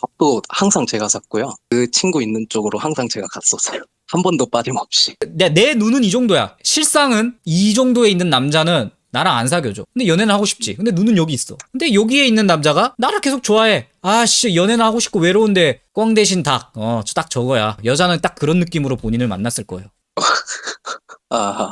밥도 항상 제가 샀고요. 그 친구 있는 쪽으로 항상 제가 갔었어요. 한 번도 빠짐없이. 내, 내 눈은 이 정도야. 실상은 이 정도에 있는 남자는 나랑 안 사귀어줘. 근데 연애는 하고 싶지. 근데 눈은 여기 있어. 근데 여기에 있는 남자가 나를 계속 좋아해. 아씨 연애는 하고 싶고 외로운데 꽝 대신 닭. 어, 딱 저거야. 여자는 딱 그런 느낌으로 본인을 만났을 거예요. 아,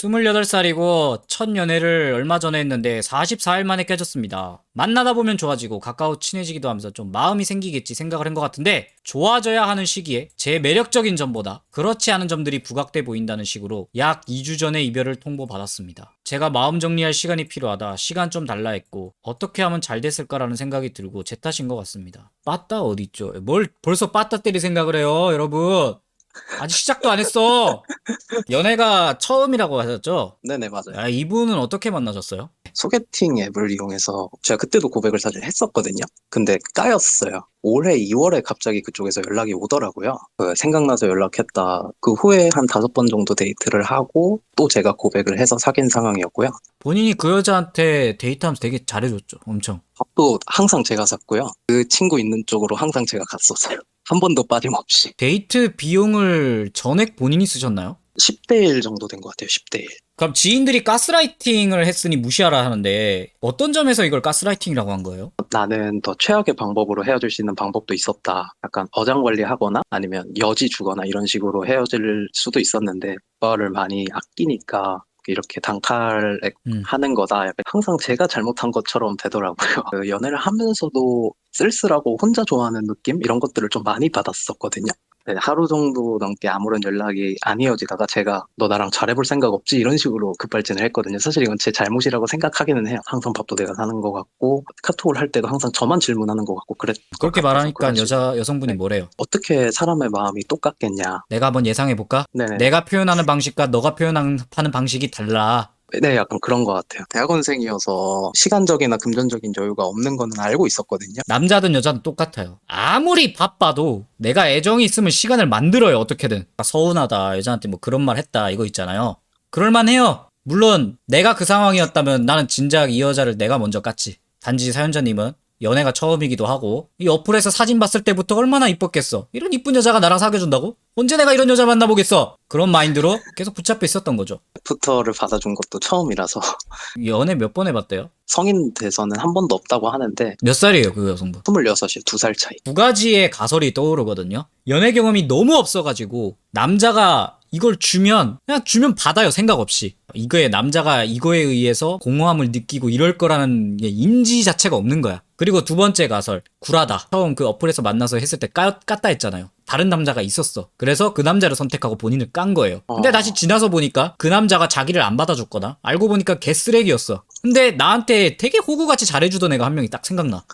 28살이고 첫 연애를 얼마 전에 했는데 44일 만에 깨졌습니다. 만나다 보면 좋아지고 가까워 친해지기도 하면서 좀 마음이 생기겠지 생각을 한 것 같은데 좋아져야 하는 시기에 제 매력적인 점보다 그렇지 않은 점들이 부각돼 보인다는 식으로 약 2주 전에 이별을 통보받았습니다. 제가 마음 정리할 시간이 필요하다. 시간 좀 달라 했고 어떻게 하면 잘 됐을까라는 생각이 들고 제 탓인 것 같습니다. 빠따 어딨죠? 뭘 벌써 빠따 때릴 생각을 해요 여러분. 아직 시작도 안 했어. 연애가 처음이라고 하셨죠? 네네, 맞아요. 아, 이분은 어떻게 만나셨어요? 소개팅 앱을 이용해서 제가 그때도 고백을 사실 했었거든요. 근데 까였어요. 올해 2월에 갑자기 그쪽에서 연락이 오더라고요. 그 생각나서 연락했다. 그 후에 한 다섯 번 정도 데이트를 하고 또 제가 고백을 해서 사귄 상황이었고요. 본인이 그 여자한테 데이트하면서 되게 잘해줬죠. 엄청. 밥도 항상 제가 샀고요. 그 친구 있는 쪽으로 항상 제가 갔었어요. 한 번도 빠짐없이. 데이트 비용을 전액 본인이 쓰셨나요? 10대 1 정도 된 것 같아요. 10대 1. 그럼 지인들이 가스라이팅을 했으니 무시하라 하는데 어떤 점에서 이걸 가스라이팅이라고 한 거예요? 나는 더 최악의 방법으로 헤어질 수 있는 방법도 있었다. 약간 어장관리하거나 아니면 여지 주거나 이런 식으로 헤어질 수도 있었는데 오빠를 많이 아끼니까 이렇게 단칼에 음. 하는 거다. 약간 항상 제가 잘못한 것처럼 되더라고요. 그 연애를 하면서도 쓸쓸하고 혼자 좋아하는 느낌 이런 것들을 좀 많이 받았었거든요. 네, 하루 정도 넘게 아무런 연락이 안 이어지다가 제가 너 나랑 잘해볼 생각 없지 이런 식으로 급발진을 했거든요. 사실 이건 제 잘못이라고 생각하기는 해요. 항상 밥도 내가 사는 것 같고 카톡을 할 때도 항상 저만 질문하는 것 같고 그랬. 그렇게 말하니까. 여자 여성분이 네. 뭐래요? 어떻게 사람의 마음이 똑같겠냐. 내가 한번 예상해 볼까? 내가 표현하는 방식과 너가 표현하는 방식이 달라. 네, 약간 그런 것 같아요. 대학원생이어서 시간적이나 금전적인 여유가 없는 거는 알고 있었거든요. 남자든 여자든 똑같아요. 아무리 바빠도 내가 애정이 있으면 시간을 만들어요, 어떻게든. 아, 서운하다, 여자한테 뭐 그런 말 했다, 이거 있잖아요. 그럴만해요. 물론, 내가 그 상황이었다면 나는 진작 이 여자를 내가 먼저 깠지. 단지 사연자님은 연애가 처음이기도 하고, 이 어플에서 사진 봤을 때부터 얼마나 이뻤겠어. 이런 이쁜 여자가 나랑 사귀어준다고? 언제 내가 이런 여자 만나보겠어? 그런 마인드로 계속 붙잡혀 있었던 거죠. 애프터를 받아준 것도 처음이라서 연애 몇 번 해봤대요? 성인 돼서는 한 번도 없다고 하는데 몇 살이에요, 그 여성분? 26이요. 두살 차이. 두 가지의 가설이 떠오르거든요. 연애 경험이 너무 없어가지고 남자가 이걸 주면 그냥 주면 받아요 생각 없이 이거에 남자가 이거에 의해서 공허함을 느끼고 이럴 거라는 게 인지 자체가 없는 거야. 그리고 두 번째 가설 굴하다. 처음 그 어플에서 만나서 했을 때 까, 깠다 했잖아요. 다른 남자가 있었어. 그래서 그 남자를 선택하고 본인을 깐 거예요. 근데 어. 다시 지나서 보니까 그 남자가 자기를 안 받아줬거나 알고 보니까 개 쓰레기였어. 근데 나한테 되게 호구같이 잘해주던 애가 한 명이 딱 생각나.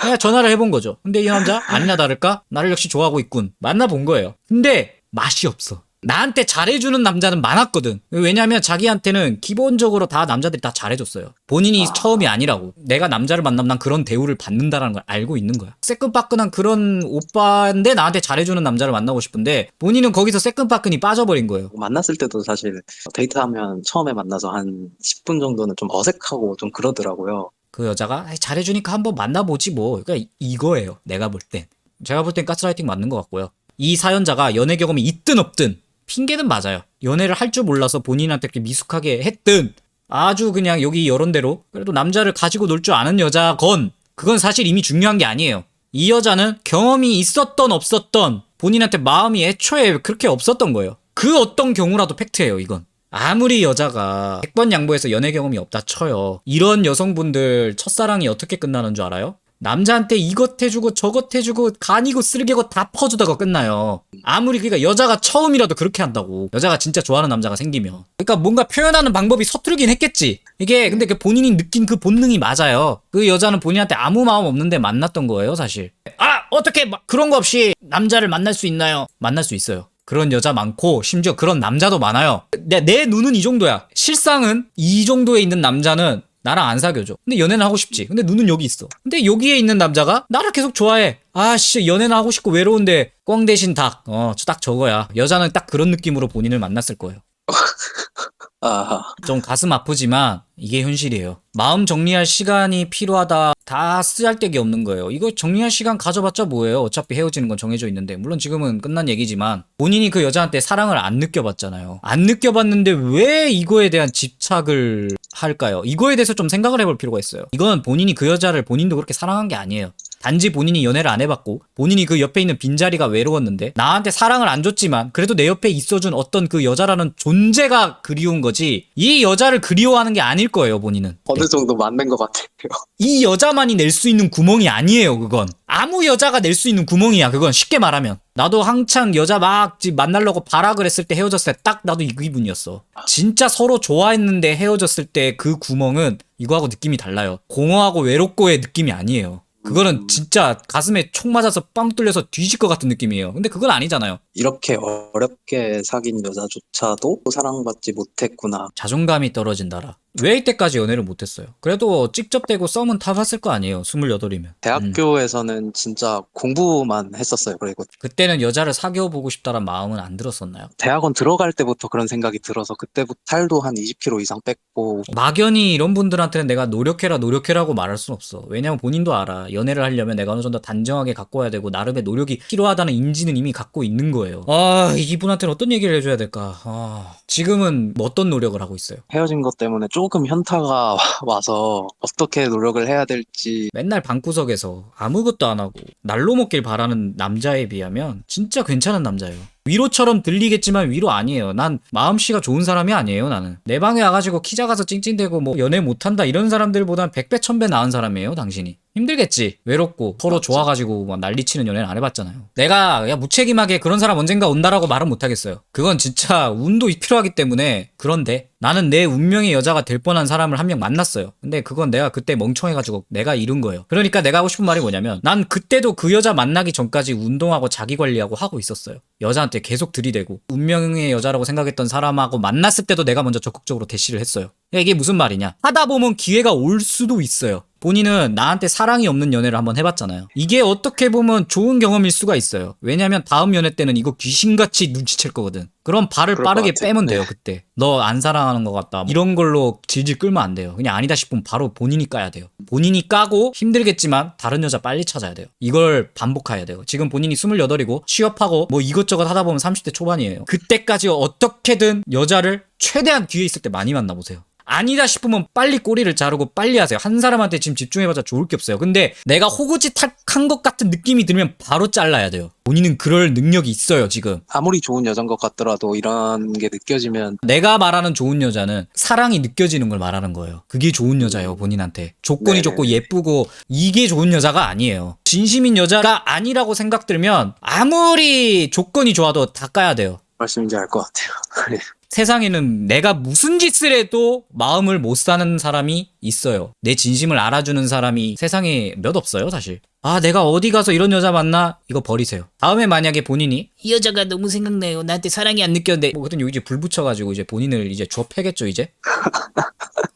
그냥 전화를 해본 거죠. 근데 이 남자 아니나 다를까 나를 역시 좋아하고 있군. 만나본 거예요. 근데 맛이 없어. 나한테 잘해주는 남자는 많았거든. 왜냐면 자기한테는 기본적으로 다 남자들이 다 잘해줬어요. 본인이 처음이 아니라고. 내가 남자를 만나면 난 그런 대우를 받는다라는 걸 알고 있는 거야. 새끈빠끈한 그런 오빠인데 나한테 잘해주는 남자를 만나고 싶은데 본인은 거기서 새끈빠끈이 빠져버린 거예요. 만났을 때도 사실 데이트하면 처음에 만나서 한 10분 정도는 좀 어색하고 좀 그러더라고요. 그 여자가 "잘해주니까 한번 만나보지 뭐. 그러니까 이- 이거예요. 내가 볼 땐. 제가 볼 땐 가스라이팅 맞는 것 같고요. 이 사연자가 연애 경험이 있든 없든 핑계는 맞아요. 연애를 할 줄 몰라서 본인한테 그렇게 미숙하게 했든 아주 그냥 여기 여론대로 그래도 남자를 가지고 놀 줄 아는 여자건 그건 사실 이미 중요한 게 아니에요. 이 여자는 경험이 있었던 없었던 본인한테 마음이 애초에 그렇게 없었던 거예요. 그 어떤 경우라도 팩트예요, 이건. 아무리 여자가 100번 양보해서 연애 경험이 없다 쳐요. 이런 여성분들 첫사랑이 어떻게 끝나는 줄 알아요? 남자한테 이것 해주고 저것 해주고 간이고 쓰레기고 다 퍼주다가 끝나요. 아무리 그러니까 여자가 처음이라도 그렇게 한다고. 여자가 진짜 좋아하는 남자가 생기면. 그러니까 뭔가 표현하는 방법이 서투르긴 했겠지. 이게 근데 그 본인이 느낀 그 본능이 맞아요. 그 여자는 본인한테 아무 마음 없는데 만났던 거예요, 사실. 아 어떻게 막 그런 거 없이 남자를 만날 수 있나요? 만날 수 있어요. 그런 여자 많고 심지어 그런 남자도 많아요. 내, 내 눈은 이 정도야. 실상은 이 정도에 있는 남자는 나랑 안 사귀어줘. 근데 연애는 하고 싶지. 근데 눈은 여기 있어. 근데 여기에 있는 남자가 나를 계속 좋아해. 아씨 연애는 하고 싶고 외로운데 꽝 대신 닭. 어, 딱 저거야. 여자는 딱 그런 느낌으로 본인을 만났을 거예요. 좀 가슴 아프지만 이게 현실이에요. 마음 정리할 시간이 필요하다. 다 쓰잘데기 없는 거예요. 이거 정리할 시간 가져봤자 뭐예요? 어차피 헤어지는 건 정해져 있는데. 물론 지금은 끝난 얘기지만 본인이 그 여자한테 사랑을 안 느껴봤잖아요. 안 느껴봤는데 왜 이거에 대한 집착을 할까요? 이거에 대해서 좀 생각을 해볼 필요가 있어요. 이건 본인이 그 여자를 본인도 그렇게 사랑한 게 아니에요. 단지 본인이 연애를 안 해봤고 본인이 그 옆에 있는 빈자리가 외로웠는데 나한테 사랑을 안 줬지만 그래도 내 옆에 있어준 어떤 그 여자라는 존재가 그리운 거지 이 여자를 그리워하는 게 아닐 거예요 본인은. 어느 정도 맞는 것 같아요. 이 여자만이 낼 수 있는 구멍이 아니에요 그건. 아무 여자가 낼 수 있는 구멍이야 그건 쉽게 말하면. 나도 한창 여자 막 지- 만나려고 발악을 했을 때 헤어졌을 때 딱 나도 이 기분이었어. 진짜 서로 좋아했는데 헤어졌을 때 그 구멍은 이거하고 느낌이 달라요. 공허하고 외롭고의 느낌이 아니에요 그거는 진짜 가슴에 총 맞아서 빵 뚫려서 뒤질 것 같은 느낌이에요. 근데 그건 아니잖아요 이렇게 어렵게 사귄 여자조차도 사랑받지 못했구나. 자존감이 떨어진다라 왜 이때까지 연애를 못했어요 그래도 찍접대고 썸은 타봤을 거 아니에요 28이면 대학교에서는 진짜 공부만 했었어요. 그리고 그때는 여자를 사귀어 보고 싶다란 마음은 안 들었었나요? 대학원 들어갈 때부터 그런 생각이 들어서 그때부터 살도 한 20kg 이상 뺐고 막연히 이런 분들한테는 내가 노력해라 노력해라고 말할 순 없어. 왜냐면 본인도 알아. 연애를 하려면 내가 어느 정도 단정하게 갖고 와야 되고 나름의 노력이 필요하다는 인지는 이미 갖고 있는 거예요. 아 이분한테는 어떤 얘기를 해줘야 될까? 아, 지금은 뭐 어떤 노력을 하고 있어요? 헤어진 것 때문에 조금 현타가 와서 어떻게 노력을 해야 될지 맨날 방구석에서 아무것도 안 하고 날로 먹길 바라는 남자에 비하면 진짜 괜찮은 남자예요. 위로처럼 들리겠지만 위로 아니에요. 난 마음씨가 좋은 사람이 아니에요, 나는. 내 방에 와가지고 키 작아서 찡찡대고 뭐 연애 못한다 이런 사람들보단 100배, 1000배 나은 사람이에요, 당신이. 힘들겠지. 외롭고 서로 좋아가지고 막 난리치는 연애는 안 해봤잖아요. 내가 야 무책임하게 그런 사람 언젠가 온다라고 말은 못하겠어요. 그건 진짜 운도 필요하기 때문에 그런데 나는 내 운명의 여자가 될 뻔한 사람을 한 명 만났어요. 근데 그건 내가 그때 멍청해가지고 내가 잃은 거예요. 그러니까 내가 하고 싶은 말이 뭐냐면 난 그때도 그 여자 만나기 전까지 운동하고 자기 관리하고 하고 있었어요. 여자한테 계속 들이대고 운명의 여자라고 생각했던 사람하고 만났을 때도 내가 먼저 적극적으로 대시를 했어요. 그러니까 이게 무슨 말이냐? 하다 보면 기회가 올 수도 있어요. 본인은 나한테 사랑이 없는 연애를 한번 해봤잖아요. 이게 어떻게 보면 좋은 경험일 수가 있어요. 왜냐면 다음 연애 때는 이거 귀신같이 눈치챌 거거든. 그럼 발을 빠르게. 빼면 돼요, 네. 그때. 너 안 사랑하는 것 같다. 이런 걸로 질질 끌면 안 돼요. 그냥 아니다 싶으면 바로 본인이 까야 돼요. 본인이 까고 힘들겠지만 다른 여자 빨리 찾아야 돼요. 이걸 반복해야 돼요. 지금 본인이 28이고 취업하고 뭐 이것저것 하다 보면 30대 초반이에요. 그때까지 어떻게든 여자를 최대한 뒤에 있을 때 많이 만나보세요. 아니다 싶으면 빨리 꼬리를 자르고 빨리 하세요. 한 사람한테 지금 집중해봤자 좋을 게 없어요. 근데 내가 호구짓 한 것 같은 느낌이 들면 바로 잘라야 돼요. 본인은 그럴 능력이 있어요, 지금. 아무리 좋은 여자인 것 같더라도 이런 게 느껴지면 내가 말하는 좋은 여자는 사랑이 느껴지는 걸 말하는 거예요. 그게 좋은 여자예요, 본인한테. 조건이 네네네. 좋고 예쁘고 이게 좋은 여자가 아니에요. 진심인 여자가 아니라고 생각 들면 아무리 조건이 좋아도 다 까야 돼요. 말씀인지 알 것 같아요. 세상에는 내가 무슨 짓을 해도 마음을 못 사는 사람이 있어요. 내 진심을 알아주는 사람이 세상에 몇 없어요, 사실. 아, 내가 어디 가서 이런 여자 만나? 이거 버리세요. 다음에 만약에 본인이 이 여자가 너무 생각나요. 나한테 사랑이 안 느꼈는데 뭐 그랬더니 이제 불 붙여가지고 이제 본인을 이제 주워 패겠죠, 이제.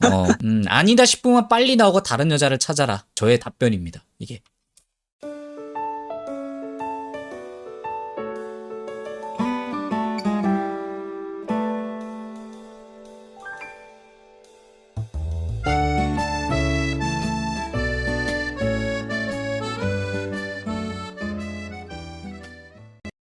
어, 음, 아니다 싶으면 빨리 나오고 다른 여자를 찾아라. 저의 답변입니다. 이게.